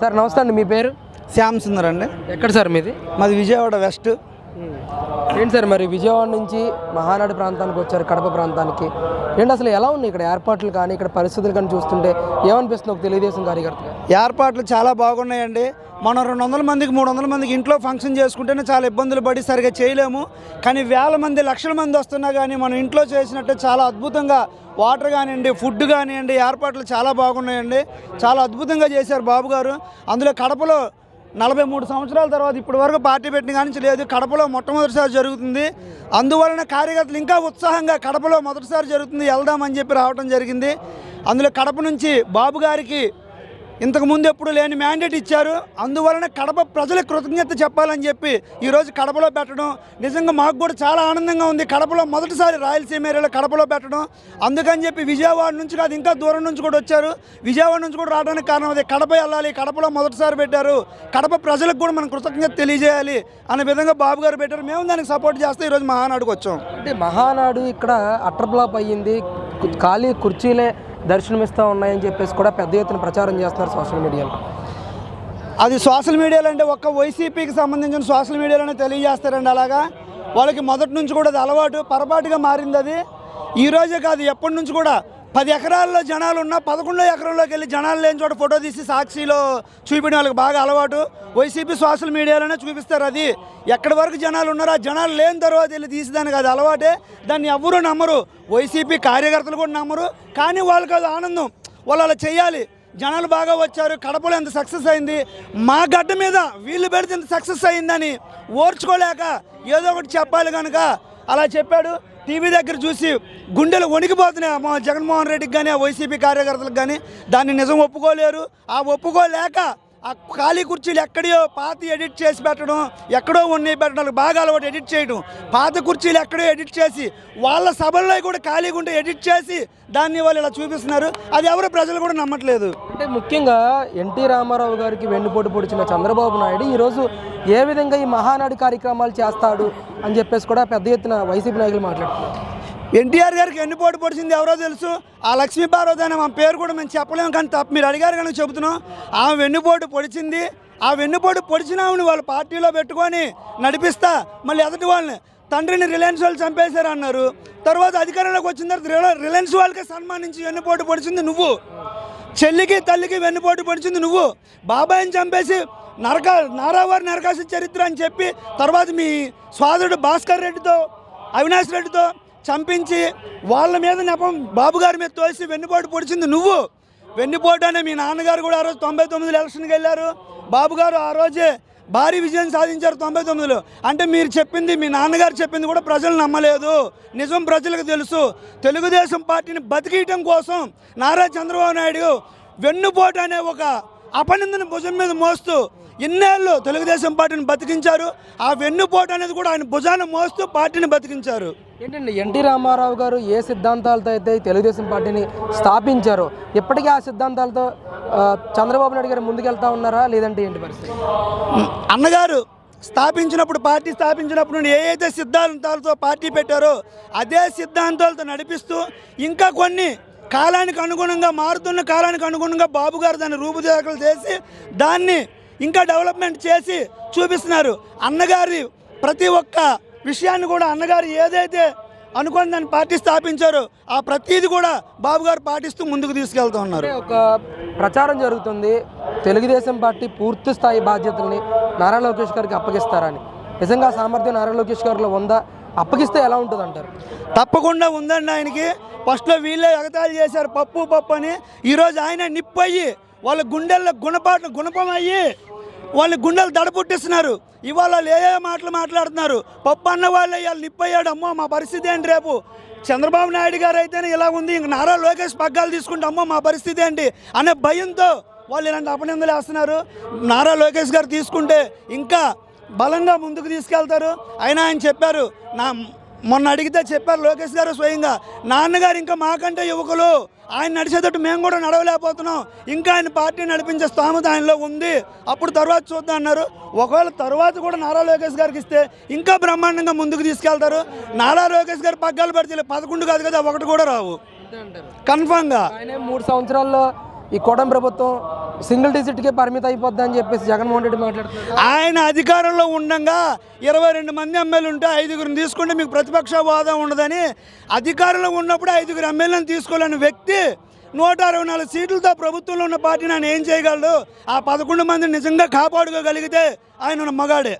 Sir నమస్తే అండి మీ పేరు? శ్యామ్ సుందర్ అండి. ఎక్కడ సార్ మీది? మాది విజయవాడ వెస్ట్. ఏంటి సార్ మరి విజయవాడ నుంచి మహానాడు ప్రాంతానికి వచ్చారు కడప ప్రాంతానికి. ఏంటి అసలు ఎలా ఉంది ఇక్కడ ఏర్పాట్లు కానీ ఇక్కడ పరిస్థితులు కానీ చూస్తుంటే ఏమనిపిస్తుంది ఒక తెలుగుదేశం కార్యకర్త ఏర్పాట్లు చాలా బాగున్నాయండి. మనం రెండు వందల మందికి మూడు వందల మందికి ఇంట్లో ఫంక్షన్ చేసుకుంటేనే చాలా ఇబ్బందులు పడి సరిగా చేయలేము. కానీ వేల మంది లక్షల మంది వస్తున్నా కానీ మనం ఇంట్లో చేసినట్టే చాలా అద్భుతంగా వాటర్ కానివ్వండి ఫుడ్ కానివ్వండి ఏర్పాట్లు చాలా బాగున్నాయండి. చాలా అద్భుతంగా చేశారు బాబు గారు అందులో కడపలో నలభై మూడు సంవత్సరాల తర్వాత ఇప్పటి వరకు పార్టీ పెట్టిన కానించి లేదు. కడపలో మొట్టమొదటిసారి జరుగుతుంది. అందువలన కార్యకర్తలు ఇంకా ఉత్సాహంగా కడపలో మొదటిసారి జరుగుతుంది. వెళ్దామని చెప్పి రావడం జరిగింది. అందులో కడప నుంచి బాబు గారికి ఇంతకు ముందు ఎప్పుడు లేని మ్యాండేట్ ఇచ్చారు. అందువలన కడప ప్రజలకు కృతజ్ఞత చెప్పాలని చెప్పి ఈరోజు కడపలో పెట్టడం నిజంగా మాకు కూడా చాలా ఆనందంగా ఉంది. కడపలో మొదటిసారి రాయలసీమ ఏరియాలో కడపలో పెట్టడం. అందుకని చెప్పి విజయవాడ నుంచి కాదు ఇంకా దూరం నుంచి కూడా వచ్చారు. విజయవాడ నుంచి కూడా రావడానికి కారణం అదే. కడప వెళ్ళాలి కడపలో మొదటిసారి పెట్టారు. కడప ప్రజలకు కూడా మనం కృతజ్ఞత తెలియజేయాలి అనే విధంగా బాబు గారు పెట్టారు. మేము దానికి సపోర్ట్ చేస్తే ఈరోజు మహానాడుకు వచ్చాం. అంటే మహానాడు ఇక్కడ అటర్ బ్లాప్ అయ్యింది. ఖాళీ కుర్చీలే దర్శనమిస్తూ ఉన్నాయని చెప్పేసి కూడా పెద్ద ఎత్తున ప్రచారం చేస్తున్నారు సోషల్ మీడియాలో. అది సోషల్ మీడియాలో అంటే ఒక్క వైసీపీకి సంబంధించిన సోషల్ మీడియాలోనే తెలియజేస్తారండి అలాగా. వాళ్ళకి మొదటి నుంచి కూడా అది అలవాటు పొరపాటుగా మారింది అది. ఈ కాదు ఎప్పటి నుంచి కూడా పది ఎకరాల్లో జనాలు ఉన్నా పదకొండో ఎకరంలోకి వెళ్ళి జనాలు లేని చోట ఫోటో తీసి సాక్షిలో చూపించడం వాళ్ళకి బాగా అలవాటు. వైసీపీ సోషల్ మీడియాలోనే చూపిస్తారు అది. ఎక్కడి వరకు జనాలు ఉన్నారో ఆ జనాలు లేని తర్వాత వెళ్ళి తీసేదానికి అది అలవాటే. దాన్ని ఎవ్వరూ నమ్మరు. వైసీపీ కార్యకర్తలు కూడా నమ్మరు. కానీ వాళ్ళకి అది ఆనందం. వాళ్ళు అలా చేయాలి. జనాలు బాగా వచ్చారు. కడపలో ఎంత సక్సెస్ అయింది? మా గడ్డ మీద వీళ్ళు పెడితే ఎంత సక్సెస్ అయిందని ఓర్చుకోలేక ఏదో ఒకటి చెప్పాలి కనుక. అలా చెప్పాడు. టీవీ దగ్గర చూసి గుండెలు వణికిపోతున్నాయి. మా జగన్మోహన్ రెడ్డికి కానీ వైసీపీ కార్యకర్తలకు కానీ దాన్ని నిజం ఒప్పుకోలేరు. ఆ ఒప్పుకోలేక ఆ ఖాళీ కుర్చీలు ఎక్కడో పాత ఎడిట్ చేసి పెట్టడం ఎక్కడో ఉన్నాయి పెట్టడం వాళ్ళకి బాగా అలవాటు ఎడిట్ చేయడం. పాత కుర్చీలు ఎక్కడో ఎడిట్ చేసి వాళ్ళ సభల్లో కూడా ఖాళీగా ఉంటే ఎడిట్ చేసి దాన్ని వాళ్ళు ఇలా చూపిస్తున్నారు. అది ఎవరు ప్రజలు కూడా నమ్మట్లేదు. అంటే ముఖ్యంగా ఎన్టీ రామారావు గారికి వెన్నుపోటు పొడిచిన చంద్రబాబు నాయుడు ఈరోజు ఏ విధంగా ఈ మహానాడు కార్యక్రమాలు చేస్తాడు అని చెప్పేసి కూడా పెద్ద ఎత్తున వైసీపీ నాయకులు మాట్లాడుతున్నారు. ఎన్టీఆర్ గారికి ఎన్ని పోటీ పొడిచింది ఎవరో తెలుసు. ఆ లక్ష్మీ పార్వతి అనే మా పేరు కూడా మేము చెప్పలేము కానీ తప్ప మీరు అడిగారు కానీ చెబుతున్నాం. ఆమె వెన్నుపోటు పొడిచింది. ఆ వెన్నుపోటు పొడిచిన ఆమెను వాళ్ళ పార్టీలో పెట్టుకొని నడిపిస్తా మళ్ళీ ఎదుటి వాళ్ళని తండ్రిని రిలయన్స్ వాళ్ళు చంపేశారు అన్నారు. తర్వాత అధికారంలోకి వచ్చిన తర్వాత రిలయన్స్ వాళ్ళకి సన్మానించి వెన్నుపోటు పొడిచింది నువ్వు. చెల్లికి తల్లికి వెన్నుపోటు పొడిచింది నువ్వు. బాబాయిని చంపేసి నరక నారావారి నరకాసి చరిత్ర అని చెప్పి తర్వాత మీ సోదరుడు భాస్కర్ రెడ్డితో అవినాష్ రెడ్డితో చంపించి వాళ్ళ మీద నెపం బాబు గారి మీద తోసి వెన్నుపోటు పొడిచింది నువ్వు. వెన్నుపోటు అనే మీ నాన్నగారు కూడా ఆ రోజు తొంభై తొమ్మిదిలో ఎలక్షన్కి వెళ్ళారు. బాబు గారు ఆ రోజే భారీ విజయం సాధించారు తొంభై తొమ్మిదిలో. అంటే మీరు చెప్పింది మీ నాన్నగారు చెప్పింది కూడా ప్రజలు నమ్మలేదు. నిజం ప్రజలకు తెలుసు. తెలుగుదేశం పార్టీని బతికియటం కోసం నారా చంద్రబాబు నాయుడు వెన్నుపోటు అనే ఒక అపనిందని భుజం మీద మోస్తూ ఇన్నేళ్ళు తెలుగుదేశం పార్టీని బతికించారు. ఆ వెన్నుపోటు అనేది కూడా ఆయన భుజాన్ని మోస్తూ పార్టీని బతికించారు. ఏంటండి ఎన్టీ రామారావు గారు ఏ సిద్ధాంతాలతో అయితే తెలుగుదేశం పార్టీని స్థాపించారో ఇప్పటికీ ఆ సిద్ధాంతాలతో చంద్రబాబు నాయుడు గారు ముందుకెళ్తా ఉన్నారా లేదంటే ఏంటి పరిస్థితి? అన్నగారు స్థాపించినప్పుడు పార్టీ స్థాపించినప్పుడు నుండి ఏ అయితే సిద్ధాంతాలతో పార్టీ పెట్టారో అదే సిద్ధాంతాలతో నడిపిస్తూ ఇంకా కొన్ని కాలానికి అనుగుణంగా మారుతున్న కాలానికి అనుగుణంగా బాబు గారు దాన్ని రూపురేఖలు చేసి దాన్ని ఇంకా డెవలప్మెంట్ చేసి చూపిస్తున్నారు. అన్నగారి ప్రతి ఒక్క విషయాన్ని కూడా అన్నగారు ఏదైతే అనుకుని దాన్ని పార్టీ స్థాపించారో ఆ ప్రతీది కూడా బాబు గారు పాటిస్తూ ముందుకు తీసుకెళ్తూ ఉన్నారు. ఒక ప్రచారం జరుగుతుంది. తెలుగుదేశం పార్టీ పూర్తి స్థాయి బాధ్యతల్ని నారా లోకేష్ గారికి అప్పగిస్తారని. నిజంగా సామర్థ్యం నారా లోకేష్ గారిలో ఉందా? అప్పగిస్తే ఎలా ఉంటుంది అంటారు తప్పకుండా ఉందండి ఆయనకి. ఫస్ట్లో వీళ్ళే ఎగతాళి చేశారు పప్పు పప్పు అని. ఈరోజు ఆయన నిప్పయ్యి వాళ్ళ గుండెల్లో గుణపాటు గుణపం అయ్యి వాళ్ళు గుండెలు దడపుట్టిస్తున్నారు ఇవాళ ఏ మాటలు మాట్లాడుతున్నారు? పప్పు అన్న వాళ్ళు ఇవాళ నిప్పయ్యాడు. అమ్మో మా పరిస్థితి ఏంటి రేపు? చంద్రబాబు నాయుడు గారు అయితేనే ఇలా ఉంది. ఇంక నారా లోకేష్ పగ్గాలు తీసుకుంటే అమ్మో మా పరిస్థితి ఏంటి? అనే భయంతో వాళ్ళు ఇలాంటి అపనిందలు వేస్తున్నారు. నారా లోకేష్ గారు తీసుకుంటే ఇంకా బలంగా ముందుకు తీసుకెళ్తారు. అయినా ఆయన చెప్పారు నా మొన్న అడిగితే చెప్పారు లోకేష్ గారు స్వయంగా నాన్నగారు ఇంకా మాకంటే యువకులు ఆయన నడిచేటట్టు మేము కూడా నడవలేకపోతున్నాం ఇంకా ఆయన పార్టీ నడిపించే స్థామత ఆయనలో ఉంది. అప్పుడు తర్వాత చూద్దాం అన్నారు. ఒకవేళ తర్వాత కూడా నారా లోకేష్ గారికి ఇస్తే ఇంకా బ్రహ్మాండంగా ముందుకు తీసుకెళ్తారు. నారా లోకేష్ గారు పగ్గాలు పెడితే పదకొండు కాదు కదా ఒకటి కూడా రావు. కన్ఫామ్గా. మూడు సంవత్సరాల్లో ఈ కూటమి ప్రభుత్వం సింగిల్ డిజిట్కే పరిమితం అయిపోద్ది అని చెప్పేసి జగన్మోహన్ రెడ్డి మాట్లాడుతున్నారు. ఆయన అధికారంలో ఉండగా ఇరవై రెండు మంది ఎమ్మెల్యేలు ఉంటే ఐదుగురిని తీసుకుంటే మీకు ప్రతిపక్ష హోదా ఉండదని అధికారంలో ఉన్నప్పుడు ఐదుగురు ఎమ్మెల్యేలను తీసుకోలేని వ్యక్తి నూట అరవై నాలుగు సీట్లతో ప్రభుత్వంలో ఉన్న పార్టీని ఆయన ఏం చేయగలడు? ఆ పదకొండు మందిని నిజంగా కాపాడుకోగలిగితే ఆయన మగాడే.